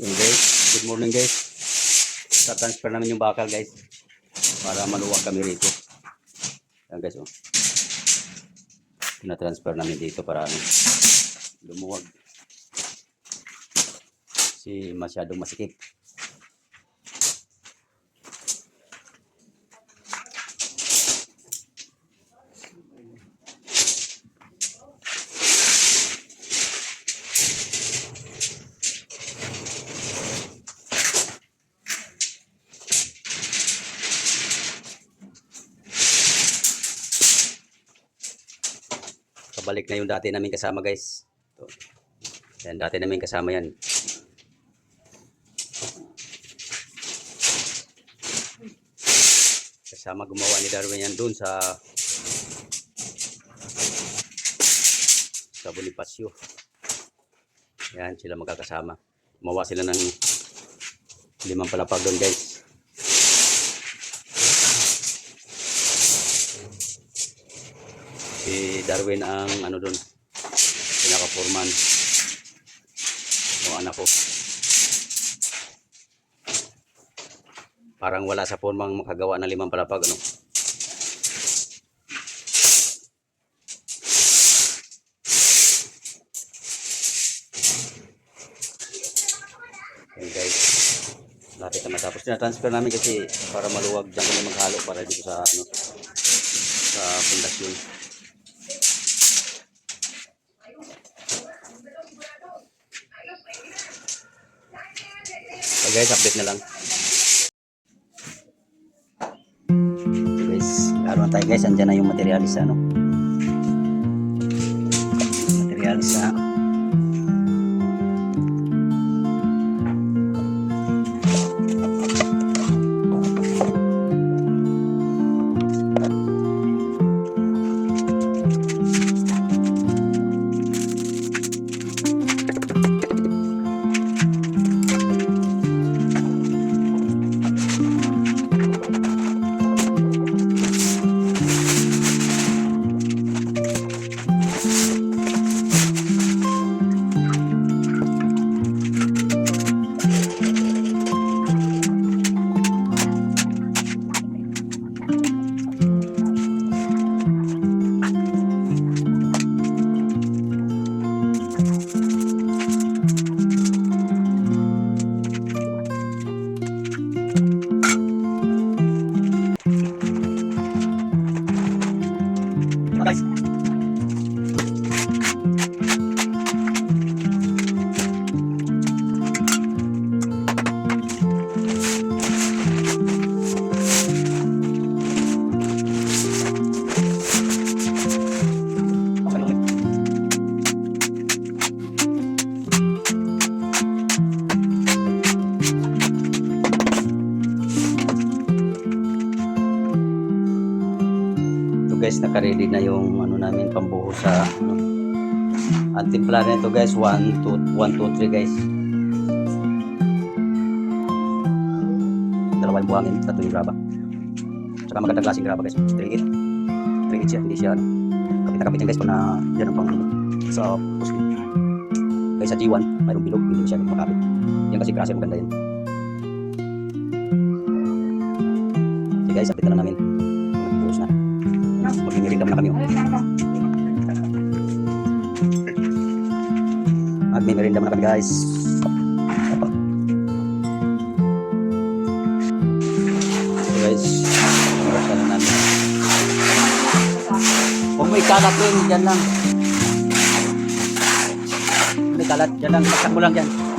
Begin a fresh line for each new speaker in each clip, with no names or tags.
Yung guys, good morning guys. Sa-transfer namin yung bakal guys. Para maluwag kami rito. Yan guys oh. Pina-transfer namin dito para ano, lumuwag. Kasi masyadong masikip. Kabalik na yung dati namin kasama guys. Ito. Yan, dati namin kasama yan. Kasama gumawa ni Darwin yan doon sa sa Bonifacio. Yan, sila magkakasama. Gumawa sila ng limang palapag doon guys. Si Darwin ang ano doon pinaka-foreman yung anak ko. Parang wala sa formang makagawa ng limang palapag ano. Yan guys. Lapit na matapos. Na-transfer namin kasi para maluwag. Dyan kami maghalo para dito sa ano sa pundasyon Guys, update na lang. So guys, laro na tayo guys. Andyan na yung materialis ano. Materialis na. Naka-ready na yung ano namin pambuho sa ano. Ang timpla na ito guys, 1 2 1 2 3 guys. Dalawa yung buhangin, tatlo yung graba. Saka magandang klaseng graba guys. 3 8. 3 8 siya, hindi siya ano. Kapit na kapit yan guys kung na yan ang pang sa puslin. Guys sa G1, mayroong bilog, hindi siya makapit. Yan kasi klase maganda yan. Okay guys, update na lang namin. Magmimirinda muna kami guys. So guys, oras na namin. Kung may kalat din, dyan lang. May kalat, dyan lang. Saksak mo lang dyan.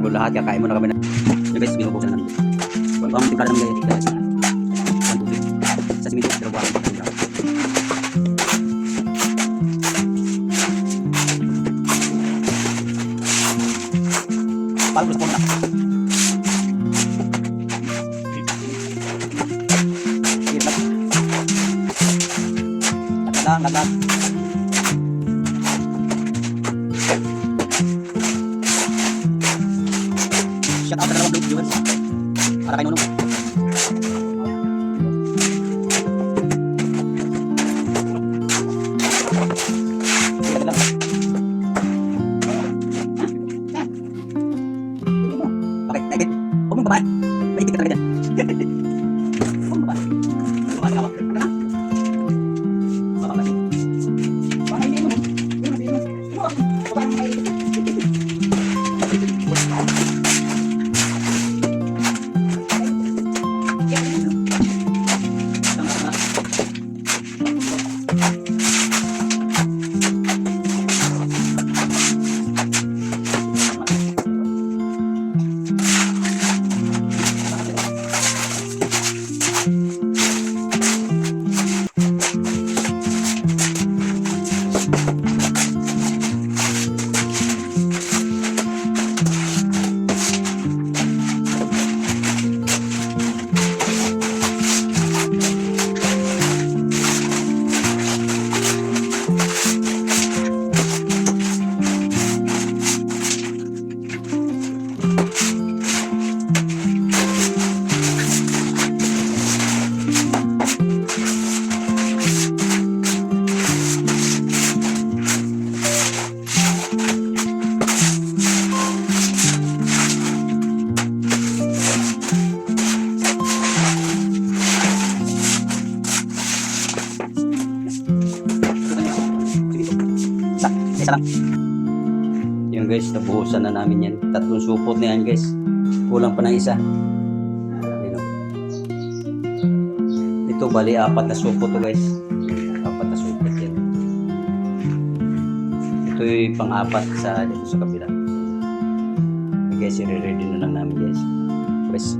Bago lahat kakain muna kami na. Yung guys, binubusan na namin. Pang timpla namin guys. Isang tubig. Sa simento, pero. Paano gusto ko na? Tatlong supot na yan guys. Kulang pa ng isa. Yan o. Ito bali apat na supot to guys. Apat na supot yan. Ito yung pang-apat sa dito sa kabila. Guys, i-ready na lang namin guys. Guys,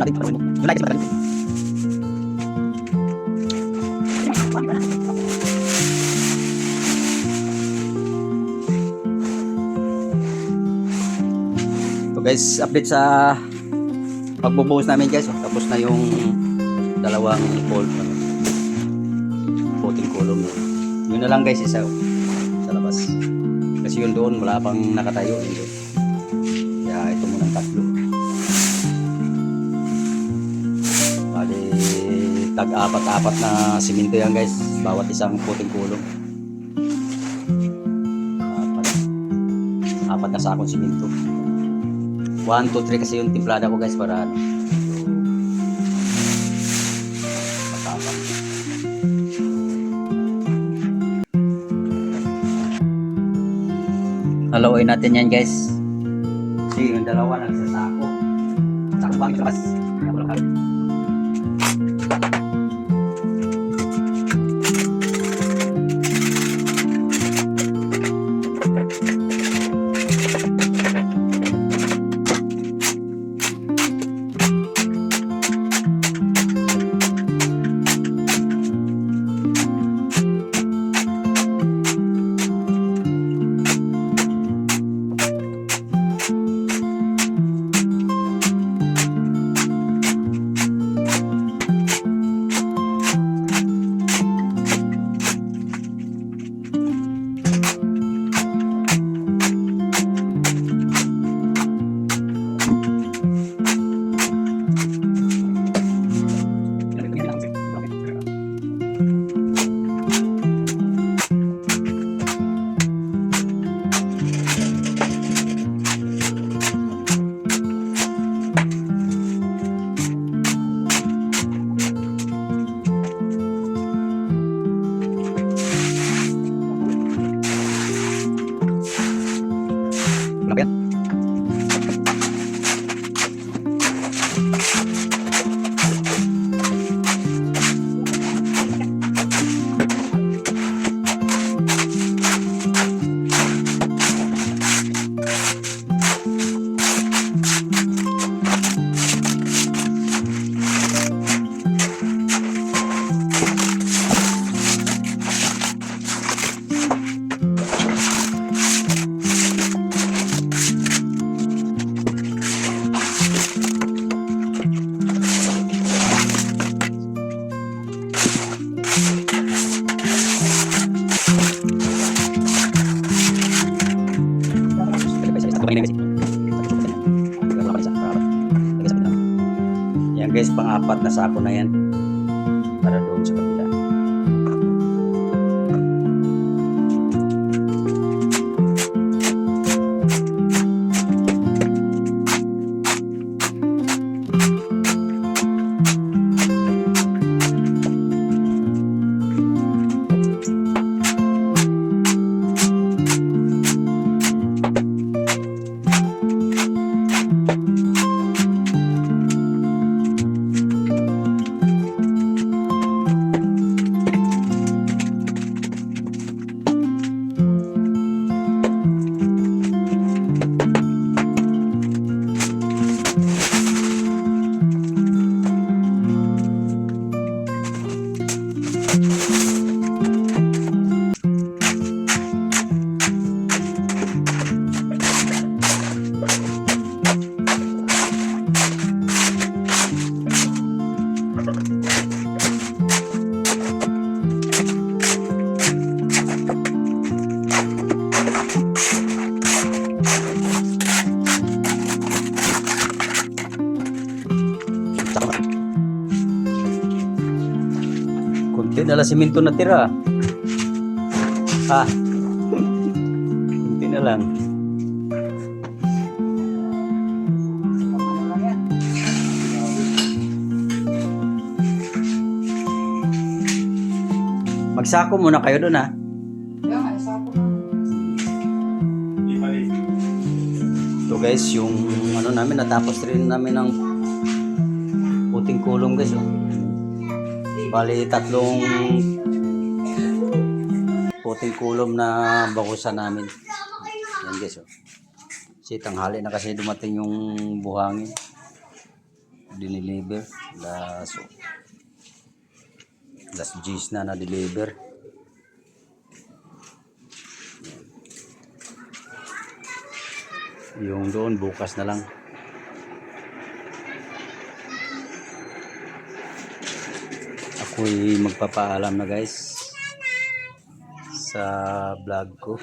yung light ng video, yung video natin. Patuloy mo. Yung light kasi matagal. So guys, update sa pagbubuhos namin guys. oh. Tapos na yung dalawang bolt. kulong yun. Yun na lang guys, isa sa labas. Kasi yun doon, wala pang nakatayo. Yun doon. Kaya ito muna ang tatlo. Tag-apat-apat na simento yan guys. Bawat isang puting kulong. Apat. Apat na sakong simento. 1, 2, 3 kasi yung timplada ko guys para. Haluin natin yan guys. Kasi yung dalawa nagsasako. Sako pa ang labas. Na sako na yan. Kunti na lang simento na tira. Ah. Kunti na lang. Magsako muna kayo doon ha. So guys, yung ano namin natapos rin namin ng puting kulong guys. Oh. Bali tatlong puting kulong na bakusan namin. Yan guys. Oh. Kasi tanghali na kasi dumating yung buhangin. Diniliver. Last, oh. last G's na na-deliver. Yung doon bukas na lang. Ako'y magpapaalam na guys. sa vlog ko.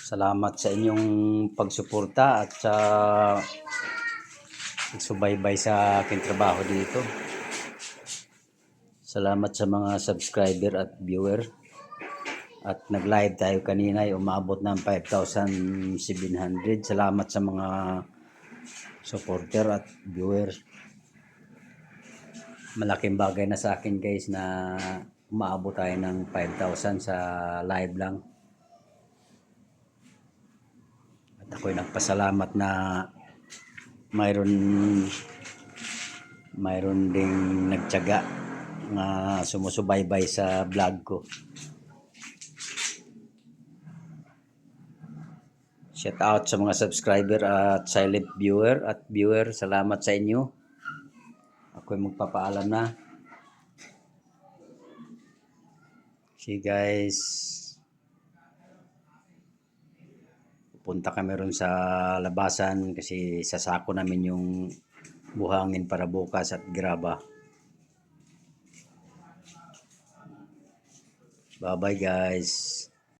Salamat sa inyong pagsuporta at sa pagsubaybay sa aking trabaho dito. Salamat sa mga subscriber at viewer. At nag-live tayo kanina ay umabot ng 5,700. Salamat sa mga supporter at viewer. Malaking bagay na sa akin guys na umaabot tayo ng 5,000 sa live lang. At ako'y nagpasalamat na mayroon mayroon ding nagtiyaga na sumusubaybay sa vlog ko. Shout out sa mga subscriber at silent viewer at viewer. Salamat sa inyo. Ako'y magpapaalam na. See guys. Pupunta kami ron sa labasan kasi sasako namin yung buhangin para bukas at graba. Bye bye guys.